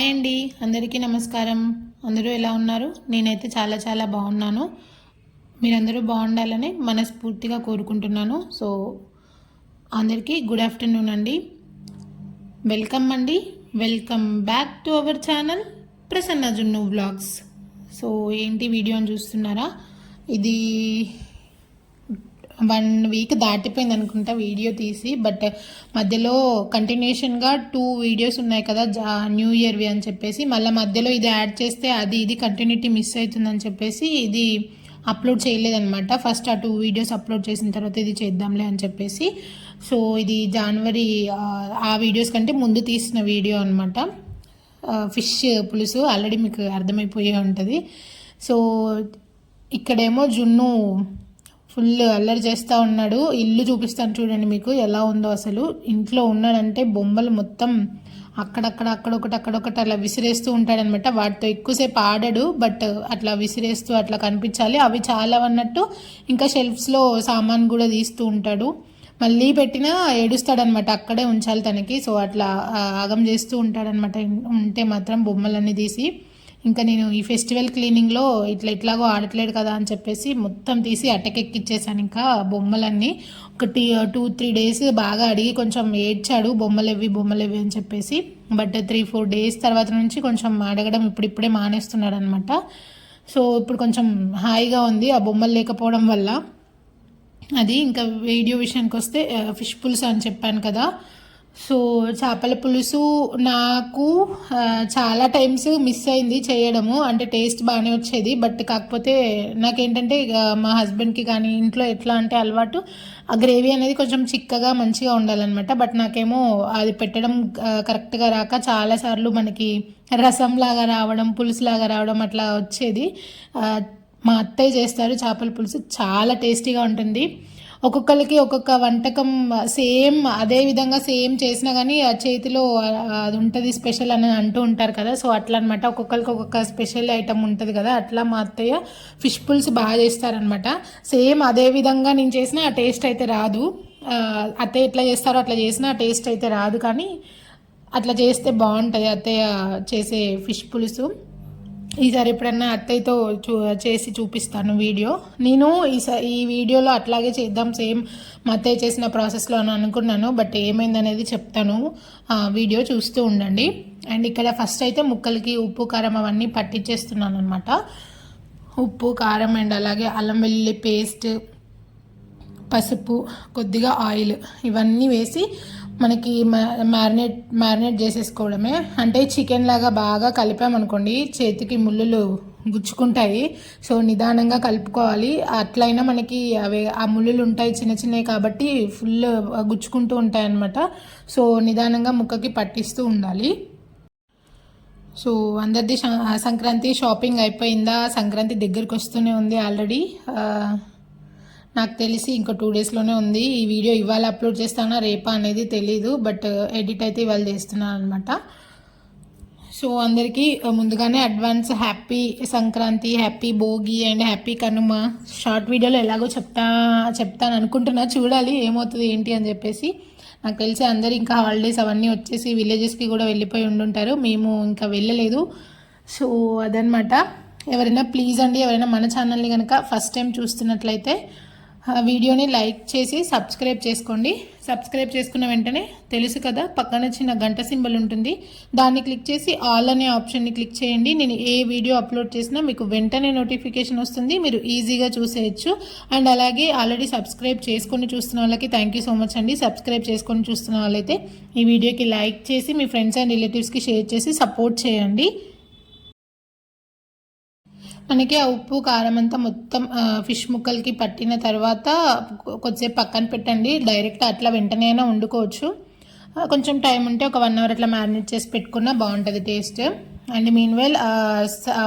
Hi అండి. అందరికీ నమస్కారం. అందరూ ఎలా ఉన్నారు? నేనైతే చాలా చాలా బాగున్నాను. మీరందరూ బాగుండాలని మనస్ఫూర్తిగా కోరుకుంటున్నాను. సో అందరికీ గుడ్ ఆఫ్టర్నూన్ అండి. వెల్కమ్ అండి. Welcome back to our channel Prasanna Junnu blogs so ఏంటి వీడియోని చూస్తున్నారా? ఇది వన్ వీక్ దాటిపోయింది అనుకుంటా వీడియో తీసి బట్ మధ్యలో కంటిన్యూషన్గా టూ వీడియోస్ ఉన్నాయి కదా జా న్యూ ఇయర్వి అని చెప్పేసి మళ్ళీ మధ్యలో ఇది యాడ్ చేస్తే అది ఇది కంటిన్యూటీ మిస్ అవుతుందని చెప్పేసి ఇది అప్లోడ్ చేయలేదన్నమాట. ఫస్ట్ ఆ టూ వీడియోస్ అప్లోడ్ చేసిన తర్వాత ఇది చేద్దాంలే అని చెప్పేసి సో ఇది జనవరి ఆ వీడియోస్ కంటే ముందు తీసిన వీడియో అనమాట ఫిష్ పులుసు ఆల్రెడీ మీకు అర్థమైపోయే ఉంటుంది. సో ఇక్కడేమో జున్ను ఫుల్ అల్లరి చేస్తూ ఉన్నాడు. ఇల్లు చూపిస్తాను చూడండి మీకు ఎలా ఉందో అసలు. ఇంట్లో ఉన్నాడంటే బొమ్మలు మొత్తం అక్కడక్కడ అక్కడొకటి అక్కడొకటి అలా విసిరేస్తూ ఉంటాడనమాట. వాటితో ఎక్కువసేపు ఆడాడు బట్ అట్లా విసిరేస్తూ అట్లా కనిపించాలి. అవి చాలా అన్నట్టు ఇంకా షెల్ఫ్స్లో సామాన్ కూడా తీస్తూ ఉంటాడు. మళ్ళీ పెట్టినా ఏడుస్తాడనమాట. అక్కడే ఉంచాలి తనకి. సో అట్లా ఆగం చేస్తూ ఉంటాడనమాట. ఉంటే మాత్రం బొమ్మలన్నీ తీసి. ఇంకా నేను ఈ ఫెస్టివల్ క్లీనింగ్లో ఇట్లా ఇట్లాగో ఆడట్లేడు కదా అని చెప్పేసి మొత్తం తీసి అట్టకెక్కిచ్చేసాను ఇంకా బొమ్మలన్నీ. ఒకటి టూ త్రీ డేస్ బాగా అడిగి కొంచెం ఏడ్చాడు బొమ్మలేవి బొమ్మలేవి అని చెప్పేసి. బట్ త్రీ ఫోర్ డేస్ తర్వాత నుంచి కొంచెం అడగడం ఇప్పుడిప్పుడే మానేస్తున్నాడు అనమాట సో ఇప్పుడు కొంచెం హాయిగా ఉంది ఆ బొమ్మలు లేకపోవడం వల్ల. అది ఇంకా వీడియో విషయానికి వస్తే ఫిష్ పుల్స్ అని చెప్పాను కదా. సో చేపల పులుసు నాకు చాలా టైమ్స్ మిస్ అయింది చేయడము. అంటే టేస్ట్ బాగానే వచ్చేది. బట్ కాకపోతే నాకేంటంటే ఇక మా హస్బెండ్కి కానీ ఇంట్లో ఎట్లా అంటే అలవాటు ఆ గ్రేవీ అనేది కొంచెం చిక్కగా మంచిగా ఉండాలన్నమాట. బట్ నాకేమో అది పెట్టడం కరెక్ట్గా రాక చాలాసార్లు మనకి రసం లాగా రావడం పులుసులాగా రావడం అట్లా వచ్చేది. మా అత్తయ్య చేస్తారు చేపల పులుసు. చాలా టేస్టీగా ఉంటుంది. ఒక్కొక్కరికి ఒక్కొక్క వంటకం సేమ్ అదే విధంగా సేమ్ చేసినా కానీ ఆ చేతిలో అది ఉంటుంది స్పెషల్ అని అంటూ ఉంటారు కదా. సో అట్లా అనమాట ఒక్కొక్కరికి ఒక్కొక్క స్పెషల్ ఐటమ్ ఉంటుంది కదా. అట్లా మా అత్తయ్య ఫిష్ పులుసు బాగా చేస్తారనమాట. సేమ్ అదే విధంగా నేను చేసిన ఆ టేస్ట్ అయితే రాదు. అత్తయ్య ఎట్లా చేస్తారో అట్లా చేసినా ఆ టేస్ట్ అయితే రాదు కానీ అట్లా చేస్తే బాగుంటుంది అత్తయ్య చేసే ఫిష్ పులుసు. ఈసారి ఎప్పుడన్నా అత్తయ్యతో చూ చేసి చూపిస్తాను వీడియో. నేను ఈసారి ఈ వీడియోలో అట్లాగే చేద్దాం సేమ్ మా అత్తయ్య చేసిన ప్రాసెస్లో అని అనుకున్నాను బట్ ఏమైందనేది చెప్తాను. వీడియో చూస్తూ ఉండండి. అండ్ ఇక్కడ ఫస్ట్ అయితే ముక్కలకి ఉప్పు కారం అవన్నీ పట్టించేస్తున్నాను అనమాట ఉప్పు కారం అండ్ అలాగే అల్లం వెల్లుల్లి పేస్ట్ పసుపు కొద్దిగా ఆయిల్ ఇవన్నీ వేసి మనకి మ్యారినేట్ మ్యారినేట్ చేసేసుకోవడమే. అంటే చికెన్ లాగా బాగా కలిపామనుకోండి చేతికి ముళ్ళులు గుచ్చుకుంటాయి. సో నిదానంగా కలుపుకోవాలి. అట్లయినా మనకి అవి ఆ ముళ్ళులు ఉంటాయి చిన్న చిన్నవి కాబట్టి ఫుల్ గుచ్చుకుంటూ ఉంటాయి అన్నమాట సో నిదానంగా ముక్కకి పట్టిస్తూ ఉండాలి. సో అందరిది సంక్రాంతి షాపింగ్ అయిపోయిందా? సంక్రాంతి దగ్గరికి వస్తూనే ఉంది ఆల్రెడీ. నాకు తెలిసి ఇంకా టూ డేస్లోనే ఉంది. ఈ వీడియో ఇవాళ అప్లోడ్ చేస్తానా రేపా అనేది తెలీదు బట్ ఎడిట్ uh, అయితే ఇవాళ చేస్తున్నాను అనమాట సో అందరికీ uh, ముందుగానే advance happy Sankranti happy Bhogi and happy Kanuma short వీడియోలో ఎలాగో చెప్తా చెప్తాను అనుకుంటున్నా. చూడాలి ఏమవుతుంది ఏంటి అని చెప్పేసి. నాకు తెలిసి అందరు ఇంకా హాలిడేస్ అవన్నీ వచ్చేసి విలేజెస్కి కూడా వెళ్ళిపోయి ఉండుంటారు. మేము ఇంకా వెళ్ళలేదు. సో అదనమాట ఎవరైనా ప్లీజ్ అండి ఎవరైనా మన ఛానల్ని కనుక ఫస్ట్ టైం చూస్తున్నట్లయితే వీడియోని లైక్ చేసి సబ్స్క్రైబ్ చేసుకోండి. సబ్స్క్రైబ్ చేసుకున్న వెంటనే తెలుసు కదా పక్కన చిన్న గంట సింబల్ ఉంటుంది. దాన్ని క్లిక్ చేసి ఆల్ అనే ఆప్షన్ని క్లిక్ చేయండి. నేను ఏ వీడియో అప్లోడ్ చేసినా మీకు వెంటనే నోటిఫికేషన్ వస్తుంది. మీరు ఈజీగా చూసేయచ్చు. అండ్ అలాగే ఆల్రెడీ సబ్స్క్రైబ్ చేసుకొని చూస్తున్న వాళ్ళకి థ్యాంక్ యూ సో మచ్ అండి. సబ్స్క్రైబ్ చేసుకొని చూస్తున్న వాళ్ళైతే ఈ వీడియోకి లైక్ చేసి మీ ఫ్రెండ్స్ అండ్ రిలేటివ్స్కి షేర్ చేసి సపోర్ట్ చేయండి. మనకి ఆ ఉప్పు కారం అంతా మొత్తం ఫిష్ ముక్కలకి పట్టిన తర్వాత కొద్దిసేపు పక్కన పెట్టండి. డైరెక్ట్ అట్లా వెంటనే అయినా వండుకోవచ్చు. కొంచెం టైం ఉంటే ఒక వన్ అవర్ అట్లా మ్యారినేట్ చేసి పెట్టుకున్నా బాగుంటుంది టేస్ట్. అండ్ మీన్వెల్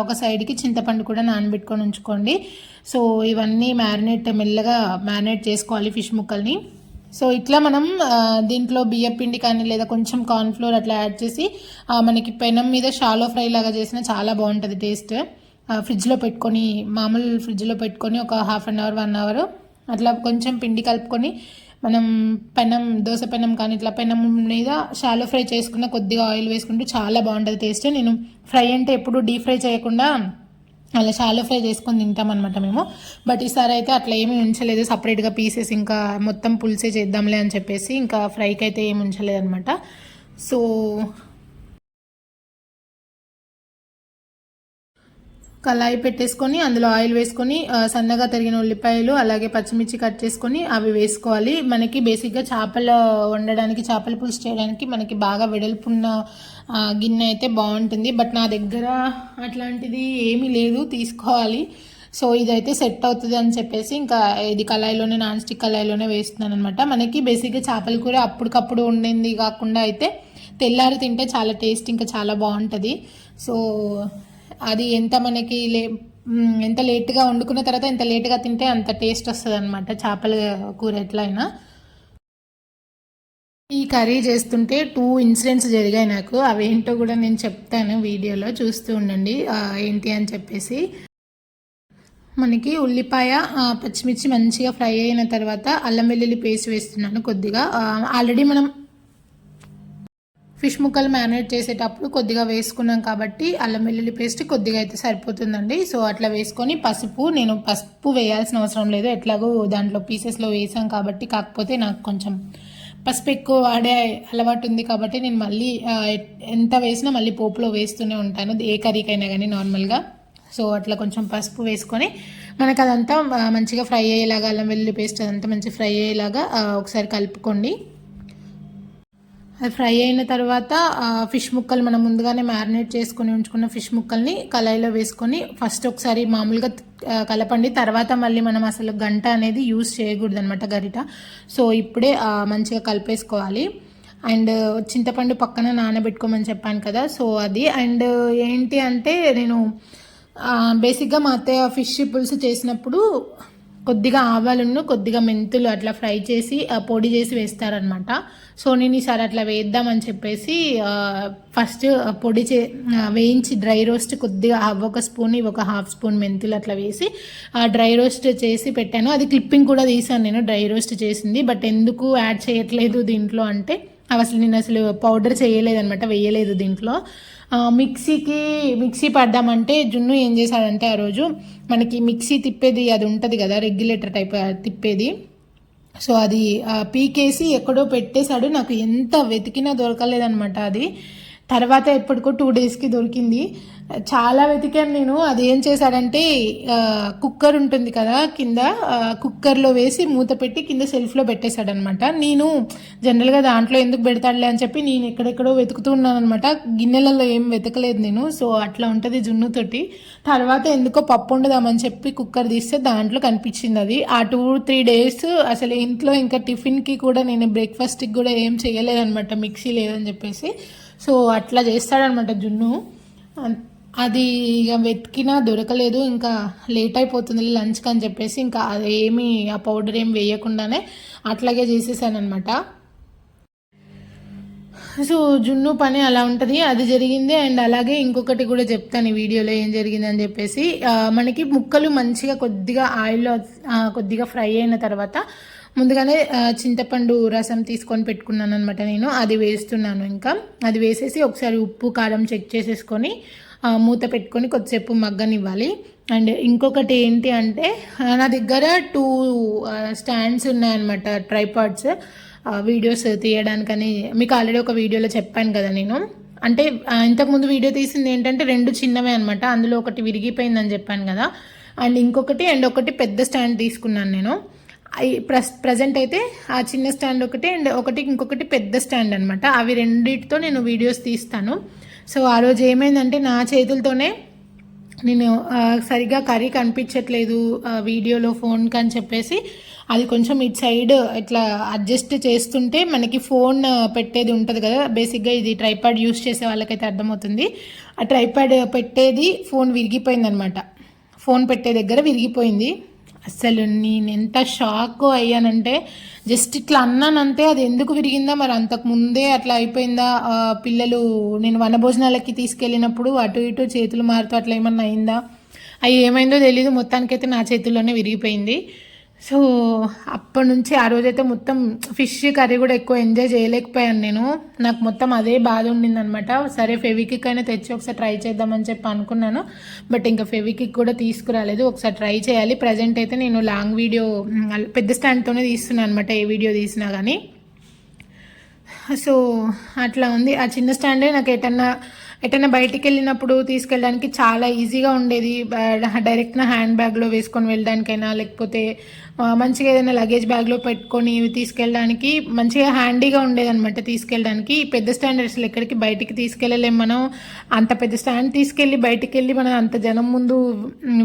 ఒక సైడ్కి చింతపండు కూడా నానబెట్టుకొని ఉంచుకోండి. సో ఇవన్నీ మ్యారినేట్ మెల్లగా మ్యారినేట్ చేసుకోవాలి ఫిష్ ముక్కల్ని. సో ఇట్లా మనం దీంట్లో బియ్యం పిండి కానీ లేదా కొంచెం కార్న్ఫ్లోర్ అట్లా యాడ్ చేసి మనకి పెనం మీద షాలో ఫ్రై లాగా చేసినా చాలా బాగుంటుంది టేస్ట్. ఫ్రిడ్జ్లో పెట్టుకొని మామూలు ఫ్రిడ్జ్లో పెట్టుకొని ఒక half an hour one hour అట్లా కొంచెం పిండి కలుపుకొని మనం పెనం దోశ పెనం కానీ ఇట్లా పెనం మీద షాలో ఫ్రై చేసుకున్న కొద్దిగా ఆయిల్ వేసుకుంటూ చాలా బాగుంటుంది టేస్ట్. నేను ఫ్రై అంటే ఎప్పుడు డీప్ ఫ్రై చేయకుండా అలా షాలో ఫ్రై చేసుకొని తింటాం అనమాట మేము. బట్ ఈసారి అయితే అట్లా ఏమీ ఉంచలేదు. సపరేట్గా పీసెస్ ఇంకా మొత్తం పులిసే చేద్దాంలే అని చెప్పేసి ఇంకా ఫ్రైకి అయితే ఏమి ఉంచలేదు అనమాట సో కళాయి పెట్టేసుకొని అందులో ఆయిల్ వేసుకొని సన్నగా తరిగిన ఉల్లిపాయలు అలాగే పచ్చిమిర్చి కట్ చేసుకొని అవి వేసుకోవాలి. మనకి బేసిక్గా చేపలు వండడానికి చేపల పులుసు చేయడానికి మనకి బాగా వెడల్పున్న గిన్నె అయితే బాగుంటుంది. బట్ నా దగ్గర అట్లాంటిది ఏమీ లేదు తీసుకోవాలి. సో ఇదైతే సెట్ అవుతుంది అని చెప్పేసి ఇంకా ఇది కళాయిలోనే నాన్ స్టిక్ కళాయిలోనే వేస్తున్నాను అనమాట మనకి బేసిక్గా చేపల కూర అప్పటికప్పుడు ఉండింది కాకుండా అయితే తెల్లారి తింటే చాలా టేస్ట్ ఇంకా చాలా బాగుంటుంది. సో అది ఎంత మనకి లే ఎంత లేట్గా వండుకున్న తర్వాత ఎంత లేట్గా తింటే అంత టేస్ట్ వస్తుంది అనమాట చేపల కూర ఎట్లయినా. ఈ కర్రీ చేస్తుంటే టూ ఇన్సిడెంట్స్ జరిగాయి నాకు అవేంటో కూడా నేను చెప్తాను వీడియోలో చూస్తూ ఉండండి ఏంటి అని చెప్పేసి. మనకి ఉల్లిపాయ పచ్చిమిర్చి మంచిగా ఫ్రై అయిన తర్వాత అల్లం వెల్లుల్లి పేస్ట్ వేస్తున్నాను కొద్దిగా. ఆల్రెడీ మనం ఫిష్ ముక్కలు మ్యారినేట్ చేసేటప్పుడు కొద్దిగా వేసుకున్నాం కాబట్టి అల్లం వెల్లుల్లి పేస్ట్ కొద్దిగా అయితే సరిపోతుందండి. సో అట్లా వేసుకొని పసుపు నేను పసుపు వేయాల్సిన అవసరం లేదు. ఎట్లాగో దాంట్లో పీసెస్లో వేసాం కాబట్టి కాకపోతే నాకు కొంచెం పసుపు ఎక్కువ వాడే అలవాటు ఉంది కాబట్టి నేను మళ్ళీ ఎంత వేసినా మళ్ళీ పోపులో వేస్తూనే ఉంటాను. ఏ కర్రీకైనా కానీ నార్మల్గా. సో అట్లా కొంచెం పసుపు వేసుకొని మనకు అదంతా మంచిగా ఫ్రై అయ్యేలాగా అల్లం వెల్లుల్లి పేస్ట్ అదంతా మంచిగా ఫ్రై అయ్యేలాగా ఒకసారి కలుపుకోండి. ఫ్రై అయిన తర్వాత ఫిష్ ముక్కలు మనం ముందుగానే మ్యారినేట్ చేసుకొని ఉంచుకున్న ఫిష్ ముక్కల్ని కళాయిలో వేసుకొని ఫస్ట్ ఒకసారి మామూలుగా కలపండి. తర్వాత మళ్ళీ మనం అసలు గంట అనేది యూస్ చేయకూడదు అనమాట గరిట. సో ఇప్పుడే మంచిగా కలిపేసుకోవాలి. అండ్ చింతపండు పక్కన నానబెట్టుకోమని చెప్పాను కదా సో అది. అండ్ ఏంటి అంటే నేను బేసిక్గా మా అత్తయ్య ఫిష్ పులుసు చేసినప్పుడు కొద్దిగా ఆవాలను కొద్దిగా మెంతులు అట్లా ఫ్రై చేసి పొడి చేసి వేస్తారనమాట సో నేను ఈసారి అట్లా వేద్దామని చెప్పేసి ఫస్ట్ పొడి చే వేయించి డ్రై రోస్ట్ కొద్దిగా ఒక స్పూన్ ఒక హాఫ్ స్పూన్ మెంతులు అట్లా వేసి ఆ డ్రై రోస్ట్ చేసి పెట్టాను. అది క్లిప్పింగ్ కూడా తీసాను నేను డ్రై రోస్ట్ చేసింది. బట్ ఎందుకు యాడ్ చేయట్లేదు దీంట్లో అంటే అవి అసలు నేను అసలు పౌడర్ చేయలేదనమాట వేయలేదు దీంట్లో. మిక్సీకి మిక్సీ పడ్డామంటే జున్ను ఏం చేశాడంటే ఆ రోజు మనకి మిక్సీ తిప్పేది అది ఉంటుంది కదా రెగ్యులేటర్ టైప్ తిప్పేది. సో అది పీకేసి ఎక్కడో పెట్టేశాడు. నాకు ఎంత వెతికినా దొరకలేదనమాట అది. తర్వాత ఎప్పటికో టూ డేస్కి దొరికింది. చాలా వెతికాను నేను. అది ఏం చేశాడంటే కుక్కర్ ఉంటుంది కదా కింద కుక్కర్లో వేసి మూత పెట్టి కింద సెల్ఫ్లో పెట్టేశాడనమాట. నేను జనరల్గా దాంట్లో ఎందుకు పెడతాడులే అని చెప్పి నేను ఎక్కడెక్కడో వెతుకుతూ అనమాట గిన్నెలలో ఏం వెతకలేదు నేను. సో అట్లా ఉంటుంది జున్నుతోటి తర్వాత ఎందుకో పప్పు ఉండదామని చెప్పి కుక్కర్ తీస్తే దాంట్లో కనిపించింది అది. ఆ టూ త్రీ డేస్ అసలు ఇంట్లో ఇంకా టిఫిన్కి కూడా నేను బ్రేక్ఫాస్ట్కి కూడా ఏం చేయలేదనమాట. మిక్సీ లేదని చెప్పేసి. సో అట్లా చేస్తాడనమాట జున్ను. అది ఇక వెతికినా దొరకలేదు ఇంకా లేట్ అయిపోతుంది లంచ్కి అని చెప్పేసి ఇంకా అది ఏమి ఆ పౌడర్ ఏం వేయకుండానే అట్లాగే చేసేసానమాట సో జున్ను పని అలా ఉంటుంది అది జరిగింది అండ్ అలాగే ఇంకొకటి కూడా చెప్తాను ఈ వీడియోలో ఏం జరిగింది అని చెప్పేసి. మనకి ముక్కలు మంచిగా కొద్దిగా ఆయిల్లో కొద్దిగా ఫ్రై అయిన తర్వాత ముందుగానే చింతపండు రసం తీసుకొని పెట్టుకున్నాను అనమాట నేను. అది వేస్తున్నాను ఇంకా. అది వేసేసి ఒకసారి ఉప్పు కారం చెక్ చేసేసుకొని మూత పెట్టుకొని కొద్దిసేపు మగ్గనివ్వాలి. అండ్ ఇంకొకటి ఏంటి అంటే నా దగ్గర టూ స్టాండ్స్ ఉన్నాయన్నమాట ట్రైపాడ్స్. వీడియోస్ తీయడానికని మీకు ఆల్రెడీ ఒక వీడియోలో చెప్పాను కదా నేను. అంటే ఇంతకుముందు వీడియో తీసింది ఏంటంటే రెండు చిన్నవే అనమాట అందులో ఒకటి విరిగిపోయిందని చెప్పాను కదా. అండ్ ఇంకొకటి అండ్ ఒకటి పెద్ద స్టాండ్ తీసుకున్నాను నేను. ప్రజెంట్ అయితే ఆ చిన్న స్టాండ్ ఒకటి అండ్ ఒకటి ఇంకొకటి పెద్ద స్టాండ్ అనమాట అవి రెండిటితో నేను వీడియోస్ తీస్తాను. సో ఆ రోజు ఏమైందంటే నా చేతులతోనే నేను సరిగ్గా సరిగా కర్రీ కనిపించట్లేదు వీడియోలో ఫోన్కి అని చెప్పేసి అది కొంచెం ఇటు సైడ్ ఇట్లా అడ్జస్ట్ చేస్తుంటే మనకి ఫోన్ పెట్టేది ఉంటుంది కదా బేసిక్గా ఇది ట్రైపాడ్ యూస్ చేసే వాళ్ళకైతే అర్థమవుతుంది. ఆ ట్రైపాడ్ పెట్టేది ఫోన్ విరిగిపోయిందనమాట ఫోన్ పెట్టే దగ్గర విరిగిపోయింది. అసలు నేను ఎంత షాక్ అయ్యానంటే జస్ట్ ఇట్లా అన్నానంటే అది ఎందుకు విరిగిందా? మరి అంతకు ముందే అట్లా అయిపోయిందా? పిల్లలు నేను వనభోజనాలకి తీసుకెళ్ళినప్పుడు అటు ఇటు చేతులు మారుతూ అట్లా ఏమన్నా అయిందా? అవి ఏమైందో తెలీదు మొత్తానికైతే నా చేతుల్లోనే విరిగిపోయింది. సో అప్పటి నుంచి ఆ రోజైతే మొత్తం ఫిష్ కర్రీ కూడా ఎక్కువ ఎంజాయ్ చేయలేకపోయాను నేను. నాకు మొత్తం అదే బాధ ఉండిందనమాట. సరే ఫెవికిక్ అయినా తెచ్చి ఒకసారి ట్రై చేద్దామని చెప్పి అనుకున్నాను. బట్ ఇంకా ఫెవికిక్ కూడా తీసుకురాలేదు. ఒకసారి ట్రై చేయాలి. ప్రజెంట్ అయితే నేను లాంగ్ వీడియో పెద్ద స్టాండ్తోనే తీస్తున్నాను అనమాట ఏ వీడియో తీసినా కానీ సో అట్లా ఉంది. ఆ చిన్న స్టాండే నాకు ఎటన్నా ఎటైనా బయటికి వెళ్ళినప్పుడు తీసుకెళ్ళడానికి చాలా ఈజీగా ఉండేది. డైరెక్ట్ నా హ్యాండ్ బ్యాగ్లో వేసుకొని వెళ్ళడానికైనా లేకపోతే మంచిగా ఏదైనా లగేజ్ బ్యాగ్లో పెట్టుకొని తీసుకెళ్ళడానికి మంచిగా హ్యాండీగా ఉండేదన్నమాట తీసుకెళ్ళడానికి. పెద్ద స్టాండ్ అసలు ఎక్కడికి బయటికి తీసుకెళ్ళలేం మనం. అంత పెద్ద స్టాండ్ తీసుకెళ్ళి బయటికి వెళ్ళి మనం అంత జనం ముందు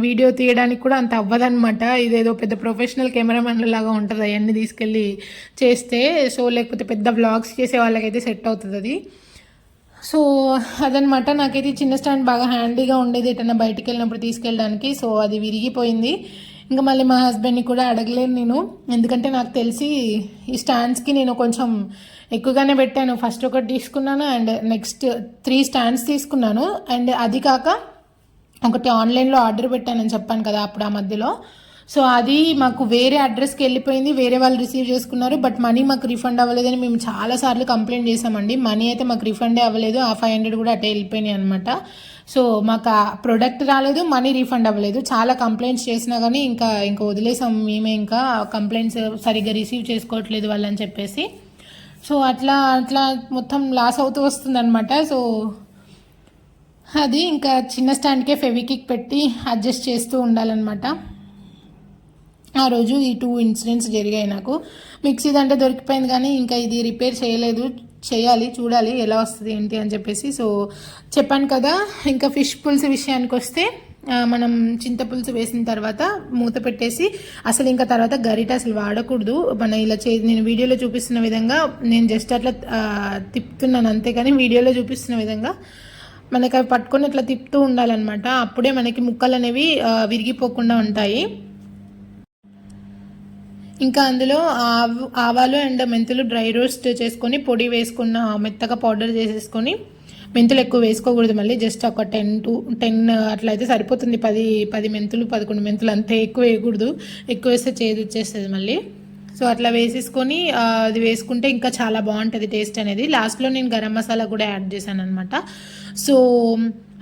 వీడియో తీయడానికి కూడా అంత అవ్వదన్నమాట. ఇదేదో పెద్ద ప్రొఫెషనల్ కెమెరామెన్ లాగా ఉంటుంది అవన్నీ తీసుకెళ్ళి చేస్తే. సో లేకపోతే పెద్ద వ్లాగ్స్ చేసే వాళ్ళకైతే సెట్ అవుతుంది అది. సో అదనమాట. నాకైతే చిన్న స్టాండ్ బాగా హ్యాండీగా ఉండేది ఎటన్నా బయటికి వెళ్ళినప్పుడు తీసుకెళ్ళడానికి. సో అది విరిగిపోయింది. ఇంకా మళ్ళీ మా హస్బెండ్ని కూడా అడగలేను నేను. ఎందుకంటే నాకు తెలిసి ఈ స్టాండ్స్కి నేను కొంచెం ఎక్కువగానే పెట్టాను. ఫస్ట్ ఒకటి తీసుకున్నాను అండ్ నెక్స్ట్ త్రీ స్టాండ్స్ తీసుకున్నాను. అండ్ అది కాక ఒకటి ఆన్లైన్లో ఆర్డర్ పెట్టానని చెప్పాను కదా అప్పుడు ఆ మధ్యలో. సో అది మాకు వేరే అడ్రస్కి వెళ్ళిపోయింది వేరే వాళ్ళు రిసీవ్ చేసుకున్నారు బట్ మనీ మాకు రిఫండ్ అవ్వలేదని మేము చాలాసార్లు కంప్లైంట్ చేసామండి మనీ అయితే మాకు రిఫండే అవ్వలేదు ఆ ఫైవ్ హండ్రెడ్ కూడా అటే వెళ్ళిపోయినాయి అనమాట సో మాకు ఆ ప్రోడక్ట్ రాలేదు మనీ రీఫండ్ అవ్వలేదు. చాలా కంప్లైంట్స్ చేసినా కానీ ఇంకా ఇంకా వదిలేసాం మేమే ఇంకా. కంప్లైంట్స్ సరిగ్గా రిసీవ్ చేసుకోవట్లేదు వాళ్ళని చెప్పేసి. సో అట్లా అట్లా మొత్తం లాస్ అవుతూ వస్తుందన్నమాట. సో అది ఇంకా చిన్న స్టాండ్కే ఫెవికిక్ పెట్టి అడ్జస్ట్ చేస్తూ ఉండాలన్నమాట. ఆ రోజు ఈ టూ ఇన్సిడెంట్స్ జరిగాయి నాకు. మిక్సీ అంటే దొరికిపోయింది కానీ ఇంకా ఇది రిపేర్ చేయలేదు. చేయాలి చూడాలి ఎలా వస్తుంది ఏంటి అని చెప్పేసి. సో చెప్పాను కదా ఇంకా ఫిష్ పులుసు విషయానికి వస్తే మనం చింతపులుసు వేసిన తర్వాత మూత పెట్టేసి అసలు ఇంకా తర్వాత గరిట అసలు వాడకూడదు. మన ఇలా చే నేను వీడియోలో చూపిస్తున్న విధంగా నేను జస్ట్ అట్లా తిప్పుతున్నాను తిప్పుతున్నాను కానీ వీడియోలో చూపిస్తున్న విధంగా మనకి అవి పట్టుకొని ఇట్లా తిప్పుతూ ఉండాలన్నమాట. అప్పుడే మనకి ముక్కలు అనేవి విరిగిపోకుండా ఉంటాయి. ఇంకా అందులో ఆవు ఆవాలు అండ్ మెంతులు డ్రై రోస్ట్ చేసుకొని పొడి వేసుకున్న మెత్తగా పౌడర్ చేసేసుకొని మెంతులు ఎక్కువ వేసుకోకూడదు మళ్ళీ జస్ట్ ఒక టెన్ టు టెన్ అట్లా అయితే సరిపోతుంది. పది పది మెంతులు పదకొండు మెంతులు అంతే ఎక్కువ వేయకూడదు. ఎక్కువ వేస్తే చేదు వచ్చేస్తుంది మళ్ళీ. సో అట్లా వేసేసుకొని అది వేసుకుంటే ఇంకా చాలా బాగుంటుంది టేస్ట్ అనేది. లాస్ట్లో నేను గరం మసాలా కూడా యాడ్ చేశాను అనమాట సో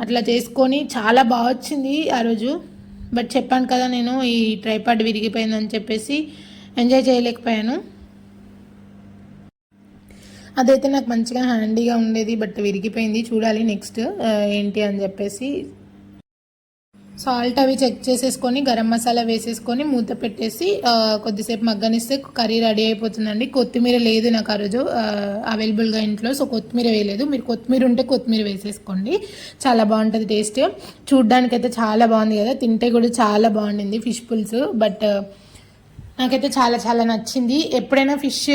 అట్లా చేసుకొని చాలా బాగా వచ్చింది ఆ రోజు. బట్ చెప్పాను కదా నేను ఈ ట్రైపాడ్ విరిగిపోయిందని చెప్పేసి ఎంజాయ్ చేయలేకపోయాను. అదైతే నాకు మంచిగా హ్యాండీగా ఉండేది బట్ విరిగిపోయింది. చూడాలి నెక్స్ట్ ఏంటి అని చెప్పేసి. సాల్ట్ అవి చెక్ చేసేసుకొని గరం మసాలా వేసేసుకొని మూత పెట్టేసి కొద్దిసేపు మగ్గనిస్తే కర్రీ రెడీ అయిపోతుందండి. కొత్తిమీర లేదు నాకు ఆ రోజు అవైలబుల్గా ఇంట్లో. సో కొత్తిమీర వేయలేదు. మీరు కొత్తిమీర ఉంటే కొత్తిమీర వేసేసుకోండి. చాలా బాగుంటుంది టేస్ట్. చూడ్డానికైతే చాలా బాగుంది కదా. తింటే కూడా చాలా బాగుండింది ఫిష్ పుల్స్. బట్ నాకైతే చాలా చాలా నచ్చింది. ఎప్పుడైనా ఫిష్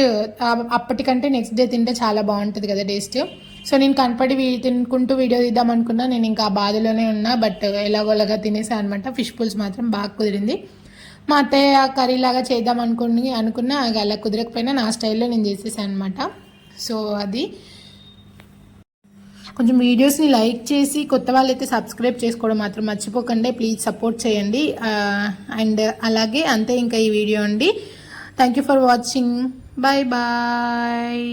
అప్పటికంటే నెక్స్ట్ డే తింటే చాలా బాగుంటుంది కదా టేస్ట్. సో నేను కనపడి వీ- తినుకుంటూ వీడియో తీద్దాం అనుకున్నా. నేను ఇంకా ఆ బాధలోనే ఉన్నా. బట్ ఎలాగోలాగా తినేసాను అనమాట ఫిష్ పుల్స్ మాత్రం బాగా కుదిరింది. మా అత్తయ్య కర్రీ లాగా చేద్దాం అనుకుని అనుకున్నా. అలా కుదరకపోయినా నా స్టైల్లో నేను చేసేసాను అనమాట సో అది. కొంచెం వీడియోస్ని లైక్ చేసి కొత్త వాళ్ళైతే సబ్స్క్రైబ్ చేసుకోవడం మాత్రం మర్చిపోకండి. ప్లీజ్ సపోర్ట్ చేయండి. అండ్ అలాగే అంతే ఇంకా ఈ వీడియో అండి. Thank you for watching bye bye